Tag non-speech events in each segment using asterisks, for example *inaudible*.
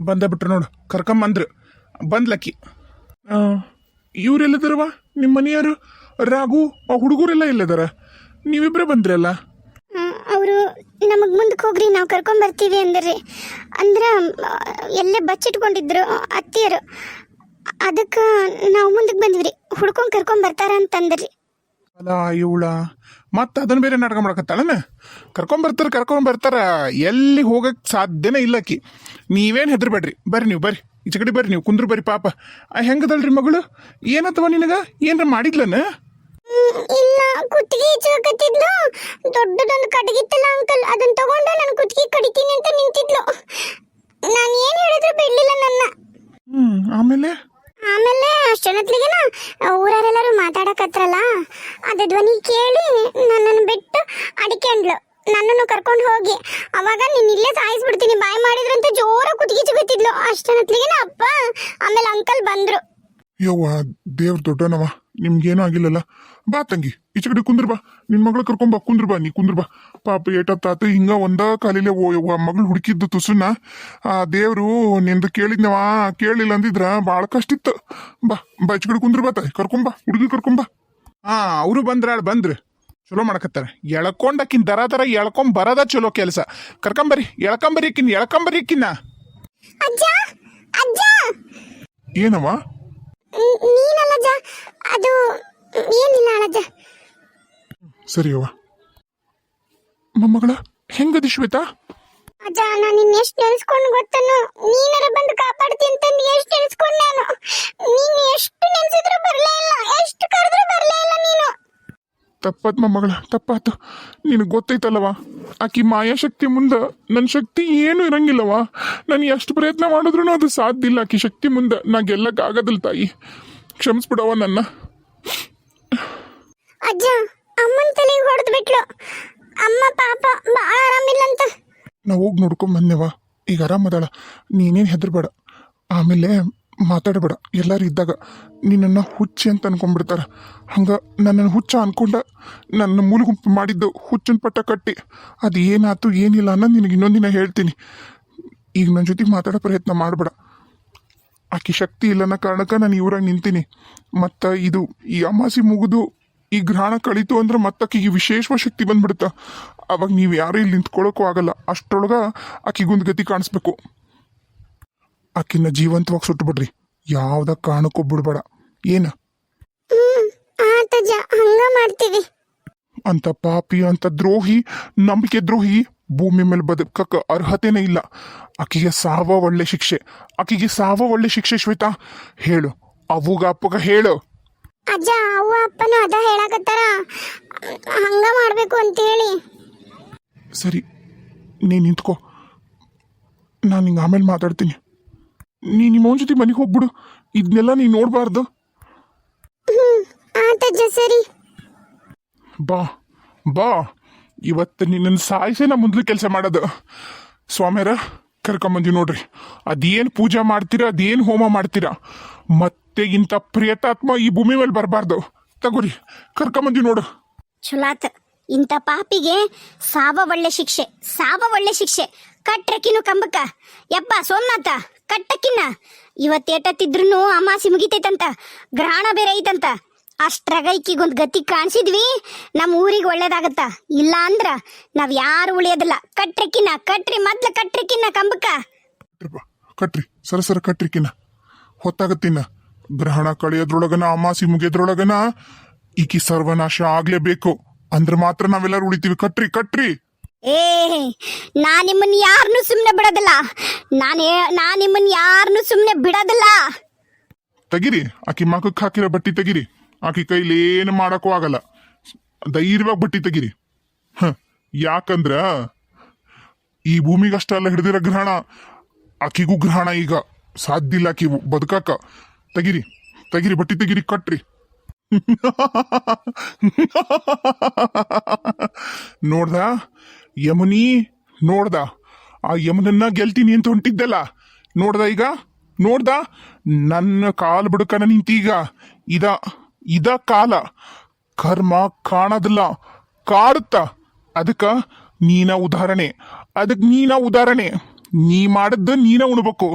ಬಂದ ಬಿಟ್ರು ನೋಡು. ಕರ್ಕೊಂಬಂದ್ರು. ಬಂದ್ಲಕ್ಕಿ ಇವ್ರೆಲ್ಲದಾರವ ನಿಮ್ಮ ಮನೆಯವರು? ರಾಘು ಆ ಹುಡುಗರೆಲ್ಲ ಎಲ್ಲದಾರ? ನೀವಿಬ್ಬರೇ ಬಂದ್ರಲ್ಲ ಅವರು ನಮಗೆ ಮುಂದಕ್ಕೆ ಹೋಗ್ರಿ ನಾವು ಕರ್ಕೊಂಡ್ ಬರ್ತೀವಿ ಅಂದ್ರಿ. ಅಂದ್ರೆ ಎಲ್ಲೇ ಬಚ್ಚಿಟ್ಕೊಂಡಿದ್ರು ಅತ್ತಿಯರು. ಅದಕ್ಕೆ ನಾವು ಮುಂದಕ್ಕೆ ಬಂದ್ವಿ ಹುಡ್ಕೊಂಡ್ ಕರ್ಕೊಂಡ್ ಬರ್ತಾರ ಅಂತಂದ್ರಿ ಅಲ್ಲ ಇವಳ. ಮತ್ತೆ ಅದನ್ನ ಬೇರೆ ನಾಟಕ ಮಾಡಕತ್ತಾಳನ? ಕರ್ಕೊಂಬರ್ತಾರೆ ಕರ್ಕೊಂಬರ್ತಾರ ಎಲ್ಲಿ ಹೋಗಕ್ ಸಾಧ್ಯನೇ ಇಲ್ಲಕ್ಕಿ ನೀವೇನು ಹೆದರ್ಬೇಡ್ರಿ. ಬರ್ರಿ ನೀವು ಬರ್ರಿ. ಈಚೆ ಕಡೆ ಬರ್ರಿ ನೀವು ಕುಂದ್ರು ಬರ್ರಿ ಪಾಪ. ಆ ಹೆಂಗದಲ್ರಿ ಮಗಳು? ಏನತ್ತವ ನಿನಗ? ಏನ್ರ ಮಾಡಿದ್ಲನ? ಇಲ್ಲ ಕುತ್ತಿಗೆ ಚೋಕತ್ತಿದ್ಲು ದೊಡ್ಡದೊಂದು ಕಡಗಿತ್ತಲ್ಲ ಅಂಕಲ್ ಅದನ್ನ ತಗೊಂಡು ನಾನು ಕುತ್ತಿಗೆ ಕಡಿತೀನಿ ಅಂತ ನಿಂತಿದ್ಲು. ನಾನು ಏನು ಹೇಳಿದ್ರು ಬಿಡ್ಲಿಲ್ಲ ನನ್ನ. ಹ್ಮ್ ಆಮೇಲೆ? ಆಮೇಲೆ ಅಷ್ಟೊತ್ತಿಗೆನ ಊರರೆಲ್ಲರೂ ಮಾತಾಡಕತ್ರಲ್ಲ. ಅದ ಧ್ವನಿ ಕೇಳಿ ನನ್ನನ್ನು ಬಿಟ್ಟು ಅಡಿಕೆಂಡ್ಲು ನನ್ನನ್ನು ಕರ್ಕೊಂಡು ಹೋಗಿ. ಅವಾಗ ನೀನ್ ಇಲ್ಲೇ ಸಾಯಿಸ್ಬಿಡ್ತೀನಿ. ಬಾಯ್ ಮಾಡಿದ್ರಂತ ಜೋರ ಕುತ್ತಿಗೆ ಬಿತ್ತಿದ್ಲು ಅಷ್ಟೊತ್ತಿಗೆನ ಅಪ್ಪ ಆಮೇಲೆ ಅಂಕಲ್ ಬಂದ್ರು. ಯವ್ವ, ದೇವ್ರ ದೊಡ್ಡನವ ನಿಮ್ಗೇನು ಆಗಿಲ್ಲಲ್ಲ? ಬಾ ತಂಗಿ ಈಚೆ ಕಡೆ ಕುಂದ್ರ ಬಾ. ನಿನ್ ಮಗಳ ಕರ್ಕೊಂಡ್ ಬಾ ಕುಂದ್ರ ಬಾ ನೀ ಕುಂದ್ರ ಬಾ. ಪಾಪ ತಾತ ಹಿಂಗ ಒಂದ ಕಾಲಿಲೆ ಓ ಯವ್ವ ಮಗಳು ಹುಡುಕಿದ್ದು ತುಸುನ. ಆ ದೇವ್ರು ನಿಂದು ಕೇಳಿದ್ನವ? ಕೇಳಿಲ್ಲ ಅಂದಿದ್ರ ಬಾಳ ಕಷ್ಟ ಇತ್ತು. ಬಾ ಬಾ ಈಚೆ ಕಡೆ ಕುಂದ್ರ ಬಾ ತಾಯಿ ಕರ್ಕೊಂಬಾ ಹುಡುಗಿ ಕರ್ಕೊಂಬಾ ಹಾ ಅವರು ಬಂದ್ರ ಬಂದ್ರು. ಚಲೋ ಮಾಡಕತ್ತಾರ. ಎಳ್ಕೊಂಡಕ್ಕಿನ್ ದರ ದರ ಎಳ್ಕೊಂಡ್ ಬರದ ಚಲೋ ಕೆಲಸ. ಕರ್ಕೊಂಬರಿ ಎಳ್ಕೊಂಬರಿಕಿನ್ ಎಳ್ಕೊಂಬರಿಕಿನ್ನ. ಅಜ್ಜ ಅಜ್ಜ! ಏನವ ನ್- ನೀನಲ್ಲ ಅದು ಏನಿಲ್ಲ ಅಜ್ಜ ಸರಿ ಅವ್ವ. ಮೊಮ್ಮಗಳ ಹೆಂಗದಿ ಶ್ವೇತಾ? ಅಜ್ಜ ನಾನು ನಿನ್ನ ಎಷ್ಟು ನೆನೆಸ್ಕೊಂಡು ಗೊತ್ತನು? ನೀನರ ಬಂದು ಕಾಪಾಡ್ತಿ ಅಂತ ಎಷ್ಟು ನೆನೆಸ್ಕೊಂಡು ನಾನು? ನೀನು ಎಷ್ಟು ನೆನೆಸಿದ್ರು ಬರಲೇ ಇಲ್ಲ ಎಷ್ಟು ಕರೆದ್ರು ಬರಲೇ ಇಲ್ಲ ನೀನು. ತಪ್ಪತ್ ಮೊಮ್ಮಗಳ ತಪ್ಪಾತು. ನಿನಗೆ ಗೊತ್ತೈತಲ್ಲವ ಆಕಿ ಮಾಯಾಶಕ್ತಿ ಮುಂದೆ ನನ್ನ ಶಕ್ತಿ ಏನು ಇರಂಗಿಲ್ಲವ ನಾನು ಎಷ್ಟು ಪ್ರಯತ್ನ ಮಾಡಿದ್ರು ಅದು ಸಾಧ್ಯ ಇಲ್ಲ ಆಕಿ ಶಕ್ತಿ ಮುಂದೆ. ನಾ ಗೆಲ್ಲಕ್ಕಾಗದಿಲ್ಲ ತಾಯಿ. ಕ್ಷಮಿಸ್ಬಿಡವ ನನ್ನ. ಅಜ್ಜ, ಅಮ್ಮನ ತಲೆಗೆ ಹೊಡೆದು ಬಿಟ್ಲು. ಅಮ್ಮ, ಪಾಪ ಬಹಳ ಆರಾಮಿಲ್ಲ ಅಂತ ನಾವು ಹೋಗಿ ನೋಡ್ಕೊಂಡ್ ಬಂದೆವ ಈಗ ಆರಾಮದಾಳ ನೀನೇನು ಹೆದರ್ಬೇಡ. ಆಮೇಲೆ ಮಾತಾಡಬೇಡ. ಎಲ್ಲರೂ ಇದ್ದಾಗ ನಿನ್ನನ್ನು ಹುಚ್ಚಿ ಅಂತ ಅನ್ಕೊಂಡ್ಬಿಡ್ತಾರ. ಹಂಗ ನನ್ನನ್ನು ಹುಚ್ಚ ಅನ್ಕೊಂಡ ನನ್ನ ಮೂಲಗುಂಪು ಮಾಡಿದ್ದು ಹುಚ್ಚಿನ ಪಟ್ಟ ಕಟ್ಟಿ. ಅದು ಏನಾಯ್ತು ಏನಿಲ್ಲ ಅನ್ನೋದು ನಿನಗೆ ಇನ್ನೊಂದಿನ ಹೇಳ್ತೀನಿ. ಈಗ ನನ್ನ ಜೊತೆಗೆ ಮಾತಾಡೋ ಪ್ರಯತ್ನ ಮಾಡಬೇಡ. ಆಕೆ ಶಕ್ತಿ ಇಲ್ಲನ್ನ ಕಾರಣಕ್ಕೆ ನಾನು ಇವ್ರಾಗ ನಿಂತೀನಿ. ಮತ್ತು ಇದು ಈ ಅಮಾಸಿ ಮುಗಿದು ಈ ಗ್ರಹಣ ಕಳೀತು ಅಂದ್ರೆ ಮತ್ತಾಕಿಗೆ ವಿಶೇಷ ಶಕ್ತಿ ಬಂದ್ಬಿಡುತ್ತ? ಅವಾಗ ನೀವು ಯಾರು ಇಲ್ಲಿ ನಿಂತ್ಕೊಳ್ಳೋಕ್ಕೂ ಆಗಲ್ಲ. ಅಷ್ಟರೊಳಗ ಆಕಿಗೊಂದು ಗತಿ ಕಾಣಿಸ್ಬೇಕು. ಆಕಿನ ಜೀವಂತವಾಗಿ ಸುಟ್ಟುಬಿಡ್ರಿ ಯಾವ್ದ ಕಾರಣಕ್ಕೂ ಬಿಡ್ಬೇಡ ಏನ? ಮಾಡ್ತೀವಿ. ಅಂತ ಪಾಪಿ ಅಂತ ದ್ರೋಹಿ ನಂಬಿಕೆ ದ್ರೋಹಿ ಭೂಮಿ ಮೇಲೆ ಬದುಕಕ್ಕ ಅರ್ಹತೆನೇ ಇಲ್ಲ. ಆಕಿಗೆ ಸಾವ ಒಳ್ಳೆ ಶಿಕ್ಷೆ. ಆಕಿಗೆ ಸಾವ ಒಳ್ಳೆ ಶಿಕ್ಷೆ ಶ್ವೇತಾ. ಹೇಳು ಅವುಗ ಅಪ್ಪಗ ಹೇಳು. ಅಜ್ಜ ಅವ್ವ ಅಪ್ಪನು ಅದ ಹೇಳಕತ್ತಾರ. ಹಂಗ ಮಾಡ್ಬೇಕು ಅಂತ ಹೇಳಿ. ಸರಿ ನೀ ನಿಂತ್ಕೋ. ನಾನು ನಿಂಗೆ ಆಮೇಲೆ ಮಾತಾಡ್ತೀನಿ. ನೀ ನಿಮ್ಮ ಜೊತೆ ಮನೆಗೆ ಹೋಗ್ಬಿಡು. ಇದನ್ನೆಲ್ಲ ನೀ ನೋಡಬಾರ್ದು. ಆತಜ್ಜ ಸರಿ. ಬಾ ಬಾ. ಇವತ್ತು ನಿನ್ನನ್ನು ಸಾಯಿಸೇ ನಾ ಮೊದಲು ಕೆಲಸ ಮಾಡೋದು. ಸ್ವಾಮಿಯರ ಕರ್ಕೊಂಬಂದಿ ನೋಡ್ರಿ. ಅದೇನು ಪೂಜೆ ಮಾಡ್ತೀರಾ ಅದೇನು ಹೋಮ ಮಾಡ್ತೀರಾ? ಮತ್ತೆ ಇಂಥ ಪ್ರೇತಾತ್ಮ ಈ ಭೂಮಿ ಮೇಲೆ ಬರಬಾರ್ದು. ತಗೋರಿ ಕರ್ಕೊಂಬಂದಿ ನೋಡು. ಚುಲಾತ್ ಇಂಥ ಪಾಪಿಗೆ ಸಾವ ಒಳ್ಳೆ ಶಿಕ್ಷೆ ಸಾವ ಒಳ್ಳೆ ಶಿಕ್ಷೆ. ಕಟ್ರಕ್ಕಿನು ಕಂಬಕ್ಕ. ಯಪ್ಪ ಸೋಮನಾಥ ಕಟ್ಟಕ್ಕಿನ್ನ. ಇವತ್ತೇಟತ್ತಿದ್ರು ಅಮಾಸಿ ಮುಗಿತೈತಂತ ಗ್ರಹಣ ಬೇರೆ ಐತಂತ. ಅಷ್ಟ್ರಾಗ ಈಕಿಗೊಂದು ಗತಿ ಕಾಣಿಸಿದ್ವಿ ನಮ್ಮ ಊರಿಗೆ ಒಳ್ಳೇದಾಗತ್ತ? ಇಲ್ಲ ಅಂದ್ರ ನಾವ್ ಯಾರು ಉಳಿಯೋದಿಲ್ಲ. ಕಟ್ರಕಿನ್ನ ಕಟ್ರಿ ಮೊದ್ಲು ಕಟ್ರಕಿನ್ನ ಕಂಬಕ್ಕ. ಬಾ ಕಟ್ರಿ ಸರ ಸರ ಕಟ್ರಿಕಿನ ಹೊತ್ತಾಗತ್ತಿನ ಗ್ರಹಣ ಕಳೆಯೋದ್ರೊಳಗನ ಅಮಾಸಿ ಮುಗಿಯೋದ್ರೊಳಗನ ಈಕಿ ಸರ್ವನಾಶ ಆಗ್ಲೇಬೇಕು. ಅಂದ್ರೆ ಮಾತ್ರ ನಾವೆಲ್ಲರೂ ಉಳಿತೀವಿ. ಕಟ್ರಿ ಕಟ್ರಿ. ಏ ನಾ ನಿಮ್ಮನ್ನ ಯಾರನ್ನೂ ಸುಮ್ಮನೆ ಬಿಡೋದಿಲ್ಲ. ನಾನೇ ನಾ ನಿಮ್ಮನ್ನ ಯಾರನ್ನೂ ಸುಮ್ಮನೆ ಬಿಡೋದಿಲ್ಲ. ತೆಗಿರಿ. ಆಕಿ ಮಗಕ್ಕೆ ಹಾಕಿರೋ ಬಟ್ಟಿ ತೆಗಿರಿ. ಆಕಿ ಕೈಲಿ ಏನು ಮಾಡಕ್ಕೂ ಆಗಲ್ಲ. ಧೈರ್ಯವಾಗಿ ಬಟ್ಟಿ ತೆಗಿರಿ. ಹ ಯಾಕಂದ್ರ ಈ ಭೂಮಿಗಷ್ಟ ಅಲ್ಲ ಹಿಡಿದಿರೋ ಗ್ರಹಣ. ಆಕಿಗೂ ಗ್ರಹಣ ಈಗ. ಸಾಧ್ಯ ಇಲ್ಲ ಆಕಿ ಬದುಕಾಕ. ತೆಗಿರಿ ತೆಗಿರಿ, ಬಟ್ಟಿ ತೆಗಿರಿ, ಕಟ್ರಿ. ನೋಡ್ದ? ಯಮುನಿ, ನೋಡ್ದ? ಆ ಯಮನನ್ನ ಗೆಲ್ತೀನಿ ಅಂತ ಹೊಂಟಿದ್ದಲ್ಲ. ನೋಡ್ದ ಈಗ? ನೋಡ್ದ? ನನ್ನ ಕಾಲು ಬಿಡುಕನ ನಿಂತೀಗ. ಇದ ಇದ ಕಾಲ ಕರ್ಮ ಕಾಣೋದಿಲ್ಲ, ಕಾಡುತ್ತ. ಅದಕ್ಕ ನೀನ ಉದಾಹರಣೆ. ಅದಕ್ಕೆ ನೀನ ಉದಾಹರಣೆ. ನೀ ಮಾಡದ್ದ ನೀನ ಉಣ್ಬೇಕು.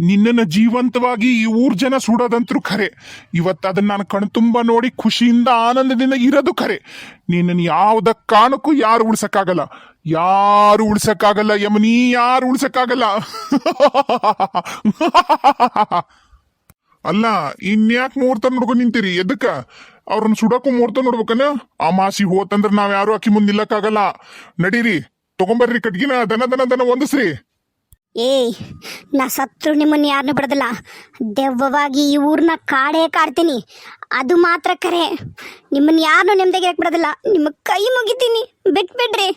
ನಿನ್ನನ ಜೀವಂತವಾಗಿ ಈ ಊರ್ ಜನ ಸುಡೋದಂತ್ರು ಖರೆ. ಇವತ್ತು ಅದನ್ನ ನಾನು ಕಣ್ತುಂಬ ನೋಡಿ ಖುಷಿಯಿಂದ ಆನಂದದಿಂದ ಇರೋದು ಖರೆ. ನಿನ್ನನ್ನು ಯಾವುದ ಕಾರಣಕ್ಕೂ ಯಾರು ಉಳ್ಸಕ್ಕಾಗಲ್ಲ. ಯಾರು ಉಳ್ಸಕ್ಕಾಗಲ್ಲ ಯಮನಿ, ಯಾರು ಉಳ್ಸಕ್ಕಾಗಲ್ಲ. ಅಲ್ಲ, ಇನ್ಯಾಕ್ ಮುಹೂರ್ತ ನೋಡ್ಕೊಂಡು ನಿಂತೀರಿ? ಎದಕ್ಕ? ಅವ್ರನ್ನ ಸುಡಕ್ಕೂ ಮುಹೂರ್ತ ನೋಡ್ಬೇಕನ? ಆ ಮಾಸಿ ಹೋತಂದ್ರೆ ನಾವ್ ಯಾರು ಅಕ್ಕಿ ಮುಂದ್ ನಿಲ್ಲಕ್ಕಾಗಲ್ಲ. ನಡೀರಿ, ತಗೊಂಬರ್ರಿ ಕಟ್ಗಿನ, ದನ ದನ ದನ, ಒಂದಸ್ರಿ. ಏಯ್, ನಾ ಸತ್ರು ನಿಮ್ಮನ್ನು ಯಾರನ್ನೂ ಬಿಡದಲ್ಲ. ದೆವ್ವವಾಗಿ ಈ ಊರನ್ನ ಕಾಡೇ ಕಾಡ್ತೀನಿ. ಅದು ಮಾತ್ರ ಕರೆ. ನಿಮ್ಮನ್ನು ಯಾರನ್ನೂ ನೆಮ್ಮದಿಗೆ ಬಿಡೋದಿಲ್ಲ. ನಿಮ್ಮ ಕೈ ಮುಗಿತೀನಿ. ಬಿಟ್ಬಿಡ್ರಿ.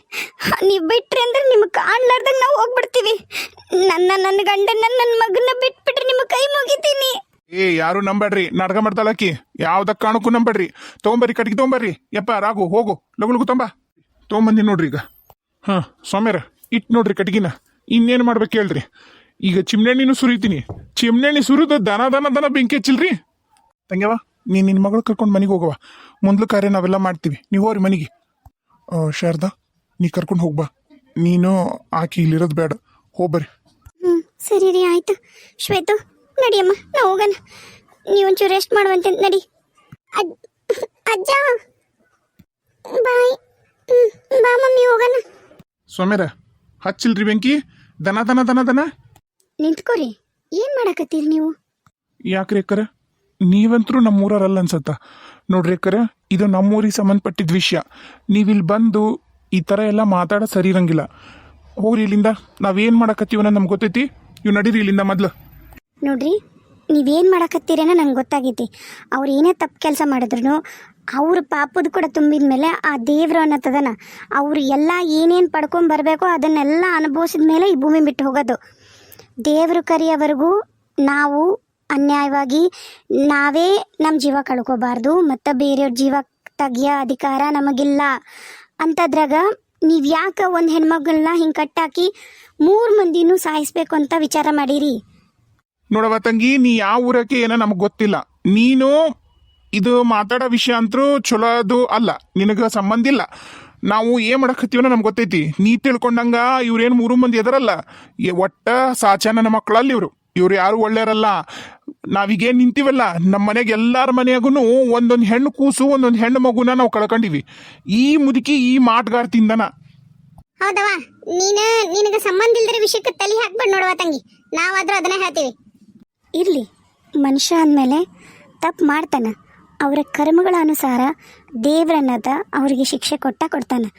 ನೀವು ಬಿಟ್ರಿ ಅಂದ್ರೆ ನಿಮ್ಮ ಕಾಣ್ಲಾರ್ದಂಗೆ ನಾವು ಹೋಗ್ಬಿಡ್ತೀವಿ. ನನ್ನ ನನ್ನ ಗಂಡನ ನನ್ನ ಮಗನ ಬಿಟ್ಬಿಟ್ರಿ ನಿಮ್ಮ ಕೈ ಮುಗಿತೀನಿ. ಏ, ಯಾರು ನಂಬಡ್ರಿ ನಾಟಕ ಮಾಡ್ತಾಳಕ್ಕಿ ಯಾವ್ದಕ್ ಕಾಣಕ್ಕೂ ನಂಬಡ್ರಿ ತಗೊಂಬರ್ರಿ ಕಟ್ಟಿಗೆ ತಗೊಂಬರ್ರಿ. ಯಪ್ಪ ರಾಗು ಹೋಗು. ಲಗು ಲಗು ತೊಂಬ ತಗೊಂಬಂದಿ ನೋಡ್ರಿ ಈಗ. ಹಾ ಸೌಮ್ಯರ ಇಟ್ ನೋಡ್ರಿ ಕಟ್ಗಿನ ಇನ್ನೇನ್ ಮಾಡ್ಬೇಕು ಹೇಳ್ರಿ? ಈಗ ಚಿಮ್ನೆಣ್ಣಿನೂ ಸುರಿತೀನಿ. ಚಿಮ್ನೆಣ್ಣಿ ಸುರಿದು ದನ ದನ ದನ ಬೆಂಕಿ ಹಚ್ಚಿಲ್ರಿ? ತಂಗ್ಯವ ನೀನ್ ನಿನ್ನ ಮಗಳು ಕರ್ಕೊಂಡು ಮನೆಗೆ ಹೋಗವ ಮೊದ್ಲು ಕಾರ್ಯ ನಾವೆಲ್ಲ ಮಾಡ್ತೀವಿ. ನೀವು ಹೋರಿ ಮನೆಗೆ. ಶಾರದಾ ನೀ ಕರ್ಕೊಂಡು ಹೋಗ್ಬಾ ನೀನು ಆಕಿ ಇಲ್ಲಿರೋದು ಬೇಡ. ಹೋಗ್ಬರ್ರಿ ಹ್ಞೂ ಸರಿ ರೀ ಆಯ್ತು. ಶ್ವೇತು ನಡಿಯಮ್ಮ ನಾ ಹೋಗೋಣ. ನೀವು ಒಂಚೂರು ರೆಸ್ಟ್ ಮಾಡುವಂತೆ ನಡಿ. ಅಜ್- ಅಜ್ಜ! ಬಾಯ್. ಹ್ಮ್, ಬಾ ಮಮ್ಮಿ ಹೋಗೋಣ. ಸೌಮ್ಯರ ಹಚ್ಚಿಲ್ರಿ ಬೆಂಕಿ? ದನ ದನ ದನ ದನ? ನಿಂತ್ಕೋರಿ. ಏನು ಮಾಡಕತ್ತೀರಿ ನೀವು? ಯಾಕ್ರಿ ಅಕ್ಕರ? ನೀವಂತರೂ ನಮ್ಮೂರಲ್ಲ ಅನ್ಸತ್ತ. ನೋಡ್ರಿ ಅಕ್ಕರ ಇದು ನಮ್ಮೂರಿಗೆ ಸಂಬಂಧಪಟ್ಟಿದ್ದ ವಿಷಯ. ನೀವಿಲ್ಲಿ ಬಂದು ಈ ಥರ ಎಲ್ಲ ಮಾತಾಡೋ ಸರಿ ಇರಂಗಿಲ್ಲ. ಹೋಗ್ರಿ ಇಲ್ಲಿಂದ. ನಾವೇನು ಮಾಡಕತ್ತೀವ ನಮ್ಗೆ ಗೊತ್ತೈತಿ. ಇವ್ ನಡೀರಿ ಇಲ್ಲಿಂದ ಮೊದ್ಲು. ನೋಡ್ರಿ ನೀವೇನು ಮಾಡಕತ್ತೀರೇನೋ ನಂಗೆ ಗೊತ್ತಾಗೈತಿ. ಅವ್ರು ಏನೇ ತಪ್ಪು ಕೆಲಸ ಮಾಡಿದ್ರು ಅವ್ರ ಪಾಪದ ಕೂಡ ತುಂಬಿದ ಮೇಲೆ ಆ ದೇವ್ರು ಅನ್ನತ್ತದನ. ಅವ್ರು ಎಲ್ಲ ಏನೇನು ಪಡ್ಕೊಂಡು ಬರಬೇಕೋ ಅದನ್ನೆಲ್ಲ ಅನುಭವಿಸಿದ ಮೇಲೆ ಈ ಭೂಮಿ ಬಿಟ್ಟು ಹೋಗೋದು. ದೇವರು ಕರಿಯವರೆಗೂ ನಾವು ಅನ್ಯಾಯವಾಗಿ ನಾವೇ ನಮ್ಮ ಜೀವ ಕಳ್ಕೊಬಾರ್ದು, ಮತ್ತು ಬೇರೆಯವ್ರ ಜೀವ ತೆಗಿಯೋ ಅಧಿಕಾರ ನಮಗಿಲ್ಲ. ಅಂತದ್ರಾಗ ನೀವು ಯಾಕೆ ಒಂದು ಹೆಣ್ಮಗಳನ್ನ ಹಿಂಗೆ ಕಟ್ಟಾಕಿ ಮೂರು ಮಂದಿನೂ ಸಾಯಿಸ್ಬೇಕು ಅಂತ ವಿಚಾರ ಮಾಡಿರಿ. ನೋಡವ ತಂಗಿ, ನೀ ಯಾವ ಊರಕ್ಕೆ ಏನೋ ನಮಗೆ ಗೊತ್ತಿಲ್ಲ. ನೀನು ಇದು ಮಾತಾಡೋ ವಿಷಯ ಅಂತರೂ ಚಲೋ ಅದು ಅಲ್ಲ. ನಿನಗೆ ಸಂಬಂಧ ಇಲ್ಲ. ನಾವು ಏನ್ ಮಾಡಕತ್ತೀವನ ನಮ್ಗೆ ಗೊತ್ತೈತಿ. ನೀ ತಿಳ್ಕೊಂಡಂಗ ಇವ್ರೇನು ಮೂರು ಮಂದಿ ಎದರಲ್ಲ ಒಟ್ಟ ಸಾಚಾನ ನನ್ನ ಮಕ್ಕಳಲ್ಲಿ ಇವರು. ಇವ್ರು ಯಾರು ಒಳ್ಳೆಯರಲ್ಲ. ನಾವೀಗೇನ್ ನಿಂತೀವಲ್ಲ. ನಮ್ಮ ಮನೆಗೆ ಎಲ್ಲರ ಮನೆಯಾಗೂ ಒಂದೊಂದು ಹೆಣ್ಣು ಕೂಸು, ಒಂದೊಂದು ಹೆಣ್ಣು ಮಗುನ ನಾವು ಕಳ್ಕೊಂಡಿವಿ. ಈ ಮುದುಕಿ ಈ ಮಾಟ್ಗಾರ್ತಿಂದನ ಹೌದವಾ ನೀನು, ನಿನಗೆ ಸಂಬಂಧ ಇಲ್ದಿರೋ ವಿಷಯಕ್ಕೆ ತಲೆ ಹಾಕ್ಬೇಡ ನೋಡುವ ತಂಗಿ. ನಾವಾದ್ರೂ ಅದನ್ನ ಹೇಳ್ತೀವಿ. ಇರಲಿ. ಮನುಷ್ಯ ಅಂದಮೇಲೆ ತಪ್ಪು ಮಾಡ್ತಾನೆ. ಅವರ ಕರ್ಮಗಳ ಅನುಸಾರ ದೇವ್ರನ್ನದ ಅವರಿಗೆ ಶಿಕ್ಷೆ ಕೊಟ್ಟ ಕೊಡ್ತಾನೆ.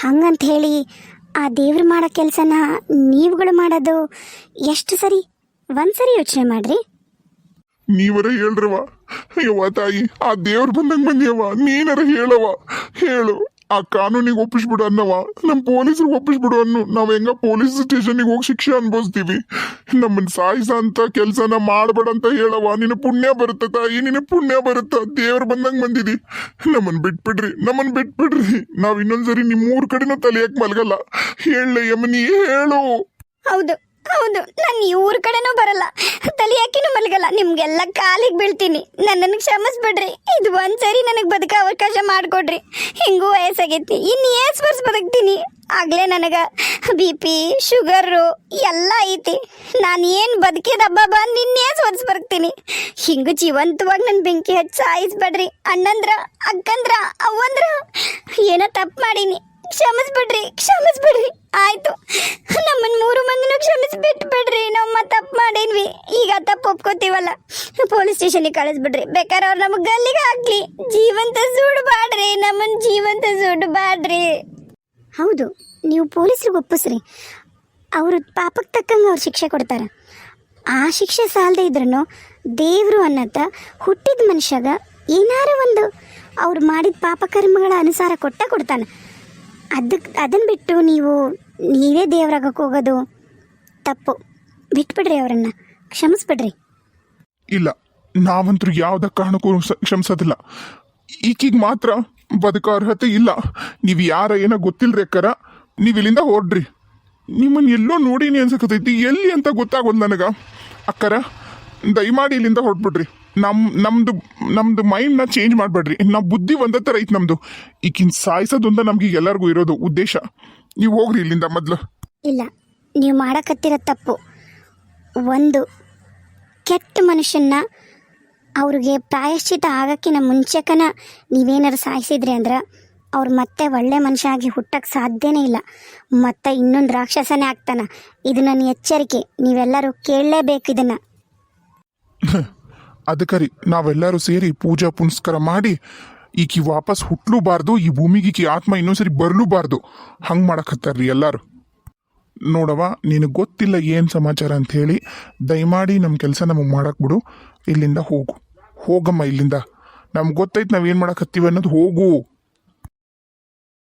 ಹಂಗಂತ ಹೇಳಿ ಆ ದೇವ್ರು ಮಾಡೋ ಕೆಲಸನ ನೀವುಗಳು ಮಾಡೋದು ಎಷ್ಟು ಸರಿ? ಒಂದ್ಸರಿ ಯೋಚನೆ ಮಾಡ್ರಿ. ನೀವರೇ ಹೇಳ್ರವ ಯವ್ವ ತಾಯಿ, ಆ ದೇವ್ರು ಬಂದಂಗೆ ಬಂದ್ಯವ ನೀನರ ಹೇಳವ ಹೇಳು. ಆ ಕಾನೂನಿಗೆ ಒಪ್ಪಿಸ್ಬಿಡು ಅನ್ನವ? ನಮ್ಮ ಪೊಲೀಸರಿಗೆ ಒಪ್ಪಿಸ್ಬಿಡು ಅನ್ನು. ನಾವು ಹೆಂಗ ಪೊಲೀಸ್ ಸ್ಟೇಷನ್ಗೆ ಹೋಗಿ ಶಿಕ್ಷೆ ಅನ್ಭವಿಸ್ತೀವಿ? ನಮ್ಮನ್ನ ಸಾಯಿಸ ಅಂತ ಕೆಲಸನ ಮಾಡಬೇಡ ಅಂತ ಹೇಳವ. ನಿನ್ನ ಪುಣ್ಯ ಬರುತ್ತ ತಾಯಿ, ನಿನ್ನ ಪುಣ್ಯ ಬರುತ್ತ. ದೇವ್ರ ಬಂದಂಗ ಬಂದಿದಿ. ನಮ್ಮನ್ನ ಬಿಟ್ಬಿಡ್ರಿ ನಮ್ಮನ್ನ ಬಿಟ್ಬಿಡ್ರಿ. ನಾವು ಇನ್ನೊಂದ್ಸರಿ ನಿಮ್ಮ ಊರ್ ಕಡೆನೂ ತಲೆಯಕ್ಕೆ ಮಲಗಲ್ಲ. ಹೇಳ ಯಮನಿ, ಹೇಳು. ಹೌದು. ಹೌದು, ನಾನು ಈ ಊರ ಕಡೆನೂ ಬರಲ್ಲ. ಹಾಕಿನೂ ಮಲಗಲ್ಲ. ನಿಮ್ಗೆಲ್ಲ ಕಾಲಿಗೆ ಬೀಳ್ತೀನಿ. ನನ್ನನ್ನು ಕ್ಷಮಿಸ್ಬಿಡ್ರಿ. ಇದು ಒಂದ್ಸರಿ ನನಗೆ ಬದುಕ ಅವಕಾಶ ಮಾಡಿಕೊಡ್ರಿ. ಹಿಂಗೂ ವಯಸ್ಸಾಗೈತಿ. ಇನ್ನು ಏಸ್ ವರ್ಷ ಬದುಕ್ತೀನಿ. ಆಗ್ಲೇ ನನಗೆ ಬಿ ಪಿ, ಶುಗರು ಎಲ್ಲ ಐತಿ. ನಾನು ಏನು ಬದುಕಿದ ಹಬ್ಬ ಬಂದು ಇನ್ನೇಸ್ ವರ್ಷ ಬರ್ತೀನಿ ಹಿಂಗೆ ಜೀವಂತವಾಗಿ ನನ್ನ ಬೆಂಕಿ ಹಚ್ಚಿ ಸಾಯಿಸ್ಬೇಡ್ರಿ. ಅಣ್ಣಂದ್ರ, ಅಕ್ಕಂದ್ರ, ಅವ್ವಂದ್ರ ಏನೋ ತಪ್ಪು ಮಾಡೀನಿ. ಕ್ಷಮಿಸ್ಬಿಡ್ರಿ ಕ್ಷಮಿಸ್ಬಿಡ್ರಿ. ಆಯ್ತು. ನಮ್ಮನ್ ಮೂರು ಮಂದಿನೂ ಕ್ಷಮಿಸ್ಬಿಟ್ಬಿಡ್ರಿ. ನಾವು ತಪ್ಪು ಮಾಡೇನ್ವಿ ಈಗ ತಪ್ಪು ಒಪ್ಕೋತೀವಲ್ಲ? ಪೊಲೀಸ್ ಸ್ಟೇಷನ್ಗೆ ಕಳಿಸ್ಬಿಡ್ರಿ. ಬೇಕಾದ್ರೆ ಅವ್ರು ನಮಗೆ ಗಲ್ಲಿಗೆ ಹಾಕ್ಲಿ. ಜೀವಂತ ಸುಡ್ಬಾಡ್ರಿ ನಮ್ಮನ್ ಜೀವಂತ ಸುಡ್ಬಾಡ್ರಿ ಹೌದು, ನೀವು ಪೊಲೀಸ್ರಿಗೆ ಒಪ್ಪಿಸ್ರಿ. ಅವರು ಪಾಪಕ್ಕೆ ತಕ್ಕಂಗೆ ಅವ್ರು ಶಿಕ್ಷೆ ಕೊಡ್ತಾರೆ. ಆ ಶಿಕ್ಷೆ ಸಾಲದೆ ಇದ್ರೂ ದೇವರು ಅನ್ನತ್ತ ಹುಟ್ಟಿದ ಮನುಷ್ಯಗ ಏನಾರ ಒಂದು ಅವ್ರು ಮಾಡಿದ ಪಾಪಕರ್ಮಗಳ ಅನುಸಾರ ಕೊಟ್ಟ ಕೊಡ್ತಾನೆ. ಅದಕ್ಕೆ ಅದನ್ನು ಬಿಟ್ಟು ನೀವು ನೀವೇ ದೇವ್ರಾಗಕ್ಕೆ ಹೋಗೋದು ತಪ್ಪು. ಬಿಟ್ಬಿಡ್ರಿ ಅವರನ್ನು. ಕ್ಷಮಿಸ್ಬಿಡ್ರಿ. ಇಲ್ಲ ನಾವಂತೂ ಯಾವ್ದ ಕಾರಣಕ್ಕೂ ಕ್ಷಮಿಸೋದಿಲ್ಲ. ಈಕಿಗೆ ಮಾತ್ರ ಬದುಕೋ ಅರ್ಹತೆ ಇಲ್ಲ. ನೀವು ಯಾರ ಏನೋ ಗೊತ್ತಿಲ್ರಿ ಅಕ್ಕರ? ನೀವು ಇಲ್ಲಿಂದ ಹೊರಡ್ರಿ ನಿಮ್ಮನ್ನ ಎಲ್ಲೋ ನೋಡೀನಿ ಅನ್ಸಕತೈತಿ ಎಲ್ಲಿ ಅಂತ ಗೊತ್ತಾಗೋದು ನನಗೆ? ಅಕ್ಕರ, ದಯಮಾಡಿ ಇಲ್ಲಿಂದ ಹೊರಟ್ಬಿಡ್ರಿ. ನಮ್ ನಮ್ದು ನಮ್ದು ಮೈಂಡ್ನ ಚೇಂಜ್ ಮಾಡಬೇಡ್ರಿ. ನಮ್ಮ ಬುದ್ಧಿ ಒಂದೇ ಥರ ಐತಿ ನಮ್ದು. ಈಗಿನ ಸಾಯಿಸೋದು ಅಂತ ನಮ್ಗೆ ಎಲ್ಲರಿಗೂ ಇರೋದು ಉದ್ದೇಶ. ನೀವು ಹೋಗ್ರಿ ಇಲ್ಲಿಂದ ಮೊದ್ಲು. ಇಲ್ಲ ನೀವು ಮಾಡಕತ್ತಿರ ತಪ್ಪು. ಒಂದು ಕೆಟ್ಟ ಮನುಷ್ಯನ್ನ ಅವ್ರಿಗೆ ಪ್ರಾಯಶ್ಚಿತ ಆಗಕ್ಕಿಂತ ಮುಂಚೆಕನ ನೀವೇನಾರು ಸಾಯಿಸಿದ್ರಿ ಅಂದ್ರೆ ಅವ್ರು ಮತ್ತೆ ಒಳ್ಳೆ ಮನುಷ್ಯ ಆಗಿ ಹುಟ್ಟಕ್ಕೆ ಸಾಧ್ಯನೇ ಇಲ್ಲ. ಮತ್ತೆ ಇನ್ನೊಂದು ರಾಕ್ಷಸನೇ ಆಗ್ತಾನ. ಇದು ನನ್ನ ಎಚ್ಚರಿಕೆ ನೀವೆಲ್ಲರೂ ಕೇಳಲೇಬೇಕು ಇದನ್ನ. *laughs* ಅದಕ್ಕೆ ರೀ ನಾವೆಲ್ಲರೂ ಸೇರಿ ಪೂಜಾ ಪುನಸ್ಕಾರ ಮಾಡಿ, ಈಕಿ ವಾಪಸ್ ಹುಟ್ಲೂಬಾರ್ದು, ಈ ಭೂಮಿಗೆ ಈಕಿ ಆತ್ಮ ಇನ್ನೊಂದ್ಸರಿ ಬರ್ಲೂಬಾರ್ದು. ಹಂಗೆ ಮಾಡಕತ್ತಾರ್ರಿ ಎಲ್ಲರೂ. ನೋಡವ ನಿನಗೆ ಗೊತ್ತಿಲ್ಲ ಏನು ಸಮಾಚಾರ ಅಂತ ಹೇಳಿ ದಯಮಾಡಿ ನಮ್ಮ ಕೆಲಸ ನಮಗೆ ಮಾಡಕ್ ಬಿಡು, ಇಲ್ಲಿಂದ ಹೋಗು. ಹೋಗಮ್ಮ ಇಲ್ಲಿಂದ. ನಮ್ಗೆ ಗೊತ್ತೈತೆ ಏನು ಮಾಡಕತ್ತೀವಿ ಅನ್ನೋದು ಹೋಗು.